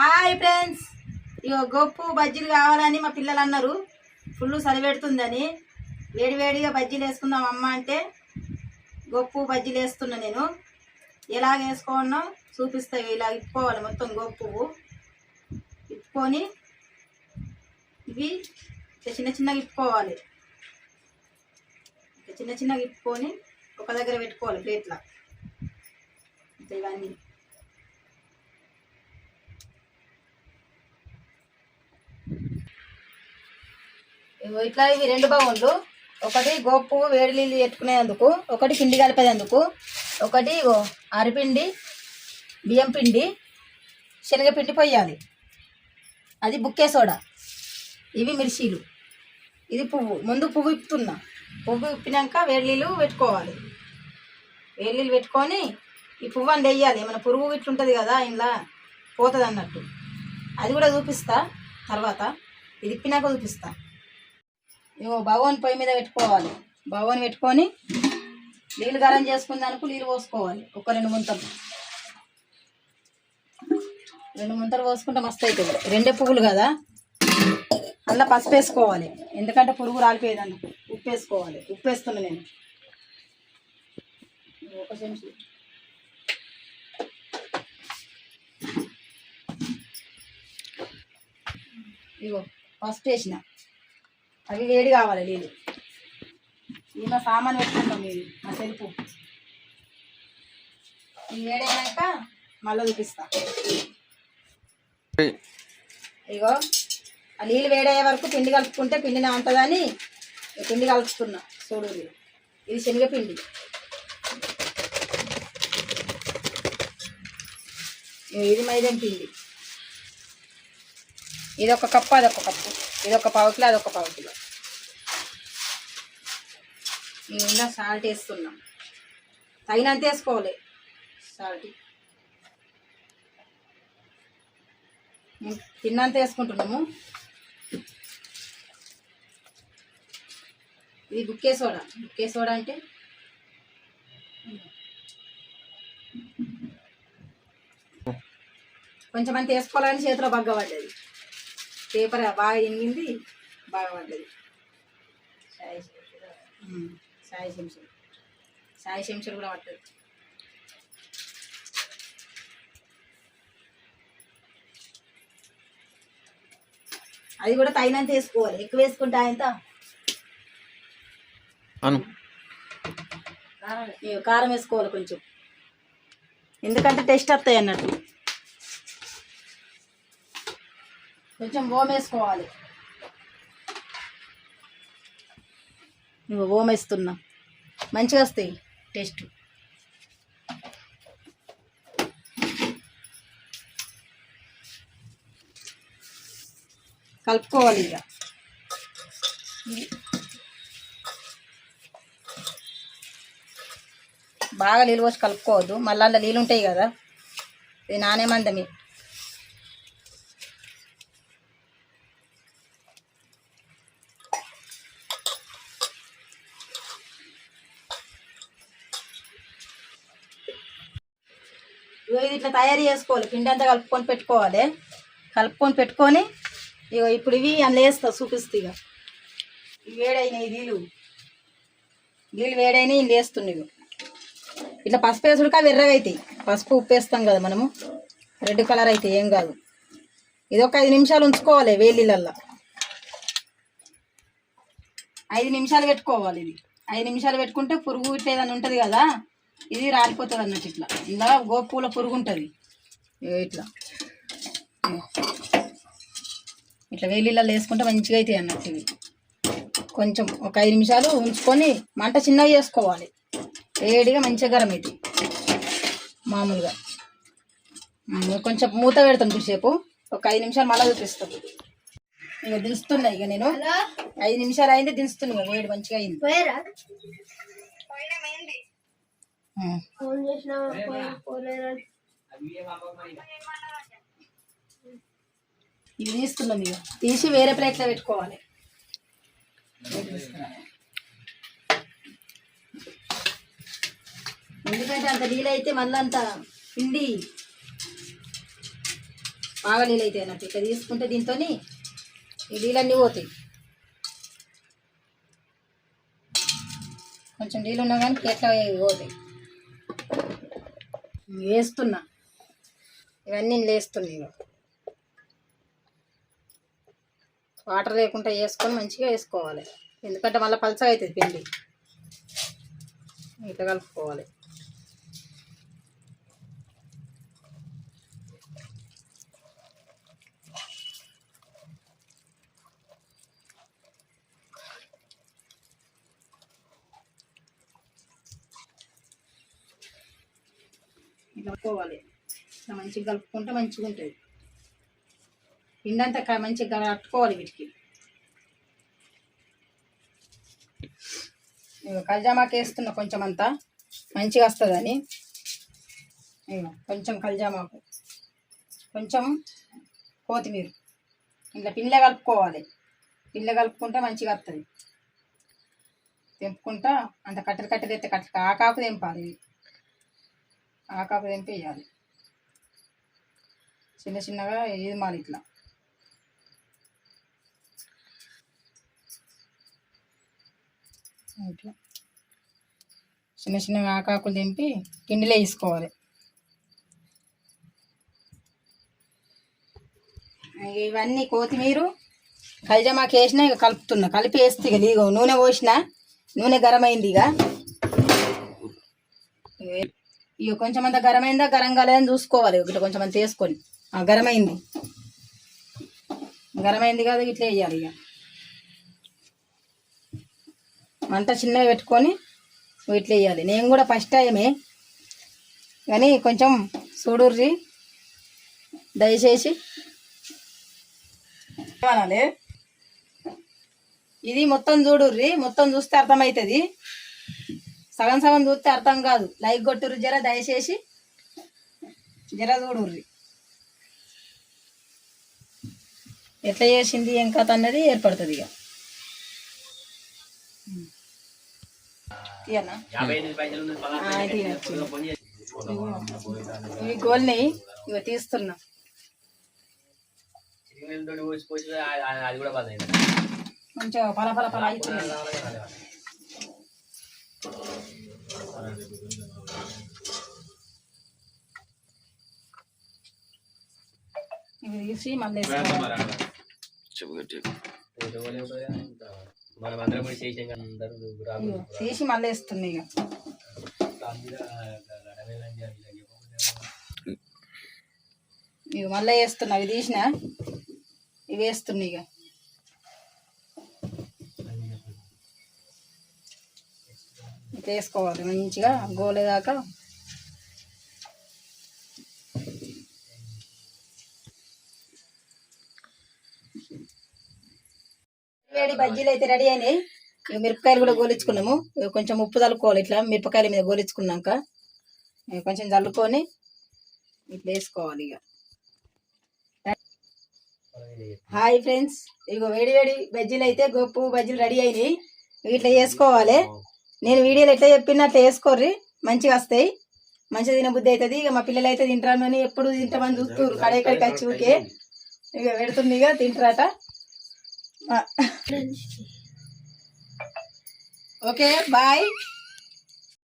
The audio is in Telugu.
Hi friends. ఇగో గొప్పు బజ్జీలు కావాలని మా పిల్లలు అన్నారు. ఫుల్ చలి వేడివేడిగా బజ్జీలు వేసుకుందాం అమ్మ అంటే గొప్పు బజ్జీలు వేస్తున్నా నేను. ఎలాగ వేసుకోవాలో చూపిస్తా ఇలా ఇప్పుకోవాలి మొత్తం గొప్పు ఇప్పుకొని ఇవి చిన్న చిన్నగా ఇప్పుకోవాలి. చిన్న చిన్నగా ఇప్పుకొని ఒక దగ్గర పెట్టుకోవాలి ప్లేట్లో. ఇవన్నీ. ఇగో ఇట్లా ఇవి రెండు బౌన్లు ఒకటి గోపు వేడి నీళ్ళు పెట్టుకునేందుకు ఒకటి పిండి కలిపేందుకు ఒకటి ఇగో అరిపిండి బియ్యం పిండి శనగపిండి పొయ్యాలి. అది బుక్కే సోడా. ఇవి మిర్చీలు. ఇది పువ్వు. ముందు పువ్వు ఇప్పుతున్నా. పువ్వు ఇప్పినాక వేడి నీళ్ళు పెట్టుకోవాలి. వేడి నీళ్ళు పెట్టుకొని ఈ పువ్వు అని వెయ్యాలి మన పురుగు ఇట్లుంటుంది కదా ఇంట్లో పోతుంది అన్నట్టు అది కూడా చూపిస్తా తర్వాత. ఇది ఇప్పినాక చూపిస్తా. ఇగో భగవాన్ పొయ్యి మీద పెట్టుకోవాలి. భగవాన్ పెట్టుకొని నీళ్ళు గరం చేసుకున్నందుకు నీళ్ళు పోసుకోవాలి. ఒక రెండు ముంతలు. రెండు ముంతలు పోసుకుంటే మస్తు అవుతుంది రెండే పువ్వులు కదా? అలా పసుపు వేసుకోవాలి. ఎందుకంటే పురుగు రాలిపోయేదాన్ని ఉప్పు వేసుకోవాలి. ఉప్పు వేస్తున్నా నేను. ఒక చెంచు. ఇగో పసుపు వేసిన. అవి వేడి కావాలి? నీళ్ళు ఈ మా సామాన్ పెట్టుకుంటాం ఇది మా సెల్ఫ్ ఇవి వేడైనాక మళ్ళీ చూపిస్తా. ఇగో ఆ నీళ్ళు వేడయ్యే వరకు పిండి కలుపుకుంటే పిండినే ఉంటుందని పిండి కలుపుతున్నా చూడు ఇది. శనగపిండి. ఇది మైదం పిండి. ఇది ఒక కప్పు అది ఒక కప్పు. ఇది ఒక పావు కిలో అదొక పావు కిలో. ఇంకా సాల్ట్ వేస్తున్నాం తగినంత వేసుకోవాలి. సాల్ట్. తిన్నంత వేసుకుంటున్నాము. ఇది బుక్కే సోడా. బుక్కే సోడా అంటే? కొంచెం అంత వేసుకోవాలని చేతిలో బగ్గ పడ్డది పేపర్ బాగా ఎంగింది బాగా పడ్డది. సాయి ఉమ్, సాయి శంసలు కూడా పట్టదు అది కూడా తగినంత వేసుకోవాలి. ఎక్కువ వేసుకుంటే అను. కారం వేసుకోవాలి కొంచెం. ఎందుకంటే టేస్ట్ వస్తాయి అన్నట్టు. కొంచెం ఓం వేసుకోవాలి నువ్వు మంచిగా వస్తాయి. టేస్ట్. కలుపుకోవాలి ఇక. బాగా నీళ్ళు పోసి కలుపుకోవద్దు. మళ్ళీ అందులో నీళ్ళు ఉంటాయి కదా. ఇది నానే మందమే ఇది ఇట్లా తయారు చేసుకోవాలి. పిండి అంతా కలుపుకొని పెట్టుకోవాలి. కలుపుకొని పెట్టుకొని ఇగో ఇప్పుడు ఇవి అందులో వేస్తా చూపిస్తా ఇక ఇవి వేడైనాయి నీళ్ళు. నీళ్ళు వేడైనాయి ఇందులో వేస్తున్నాయి ఇగో. ఇట్లా పసుపు వేసుడుకా వెర్రగా అవుతాయి పసుపు ఉప్పు వేస్తాం కదా మనము. రెడ్ కలర్ అయితే ఏం కాదు. ఇది ఒక ఐదు నిమిషాలు ఉంచుకోవాలి వేలిలల్లా ఐదు నిమిషాలు పెట్టుకోవాలి ఇది. ఐదు నిమిషాలు పెట్టుకుంటే పురుగు ఇట్లా ఏదైనా ఉంటుంది కదా. ఇది రాలిపోతుంది అన్నట్టు ఇట్లా. ఇలా గోపూల పురుగు ఉంటుంది ఇట్లా. ఇట్లా వేలిళ్ళల్లో వేసుకుంటే మంచిగా అవుతాయి అన్నట్టు ఇవి. కొంచెం ఒక ఐదు నిమిషాలు ఉంచుకొని మంట చిన్నగా చేసుకోవాలి. వేడిగా మంచిగా గరం ఇది. మామూలుగా. కొంచెం మూత పెడతాం చూసేపు. ఒక ఐదు నిమిషాలు మళ్ళీ చూపిస్తాం. ఇక దించుతున్నా ఇక నేను. ఐదు నిమిషాలు అయింది దించుతున్నా వేడి మంచిగా అయింది. ఉమ్. ఇవి తీసుకున్నాం ఇక తీసి వేరే ప్లేట్లో పెట్టుకోవాలి. ఎందుకంటే అంత నీళ్ళైతే అయితే మళ్ళీ అంత పిండి బాగా నీళ్ళు అవుతాయి అన్నట్టు. ఇట్లా తీసుకుంటే దీంతో ఈ నీళ్ళన్నీ పోతాయి. కొంచెం నీళ్ళు ఉన్నా కానీ ఎట్లా పోతాయి. వేస్తున్నా ఇవన్నీ నేను వేస్తున్నా వాటర్ లేకుండా వేసుకొని మంచిగా వేసుకోవాలి. ఎందుకంటే మళ్ళీ పలసగా అవుతుంది పిండి. ఇట్లా కలుపుకోవాలి. కలుపుకోవాలి ఇట్లా మంచిగా కలుపుకుంటే మంచిగా ఉంటుంది. పిండి అంతా మంచిగా కట్టుకోవాలి వీటికి. ఇగో వేస్తున్నా కొంచెం అంతా. మంచిగా వస్తుందని ఇగో కొంచెం కల్జామాకు. కొంచెం కొత్తిమీర. ఇట్లా పిల్ల కలుపుకోవాలి. పిల్ల కలుపుకుంటే మంచిగా వస్తుంది. తెంపుకుంటా అంత కట్టెలు కట్టెలు ఎత్తే కట్టెలు ఆకాకు తెంపాలి. ఆకాకు తెంపి వేయాలి చిన్న చిన్నగా ఇది మాలి ఇట్లా. ఇట్లా. చిన్న చిన్నగా ఆకాకులు తెంపి కిండిలో వేసుకోవాలి. ఇవన్నీ కొత్తిమీర కలిజమాకి వేసినా ఇక కలుపుతున్నా. కలిపి వేస్తే ఇక ఇగో నూనె పోసిన నూనె గరం అయింది ఇక. ఇక కొంచెం అంత గరమైందా? గరం కాలేదని చూసుకోవాలి. ఇట్లా కొంచెం అంత వేసుకొని. గరమైంది. గరం అయింది కదా ఇట్లా వేయాలి ఇక మంట చిన్నగా పెట్టుకొని ఇట్లా వేయాలి. నేను కూడా ఫస్ట్ టైమే కానీ కొంచెం చూడుర్రి దయచేసి. ఇది మొత్తం చూడుర్రి. మొత్తం చూస్తే అర్థమవుతుంది. సగం సగం చూస్తే అర్థం కాదు. లైక్ కొట్టుర్రి జర దయచేసి. జర చూడుర్రి. ఎట్లా చేసింది ఏం కథ అన్నది ఏర్పడుతుంది ఇక. ఇవి గోల్ని ఇవి తీస్తున్నా. కొంచెం పల పల పల అవుతున్నాయి ఇవి తీసి మళ్ళీ తీసి మళ్ళీ వేస్తుంది ఇక ఇక మళ్ళీ వేస్తున్నా ఇవి తీసిన? ఇవి వేస్తున్నా ఇక వేసుకోవాలి మంచిగా గోలేదాకా వేడి బజ్జీలు అయితే రెడీ అయినాయి. మిరపకాయలు కూడా గోలించుకున్నాము కొంచెం ఉప్పు చల్లుకోవాలి ఇట్లా మిరపకాయల మీద గోలించుకున్నాక కొంచెం చల్లుకొని ఇట్లా వేసుకోవాలి ఇక హాయ్ ఫ్రెండ్స్. ఇగో వేడి వేడి బజ్జీలు అయితే గొప్పు బజ్జీలు రెడీ అయినాయి. ఇట్లా చేసుకోవాలి. నేను వీడియోలో ఎట్లా చెప్పిన అట్లా వేసుకోర్రి మంచిగా వస్తాయి. మంచిగా తినబుద్ధి అవుతుంది ఇక మా పిల్లలు అయితే తింటారు అని ఎప్పుడు తింటామని చూస్తారు కడేకడికి వచ్చి ఊకే ఇక పెడుతుంది ఇక తింటారట. Okay bye.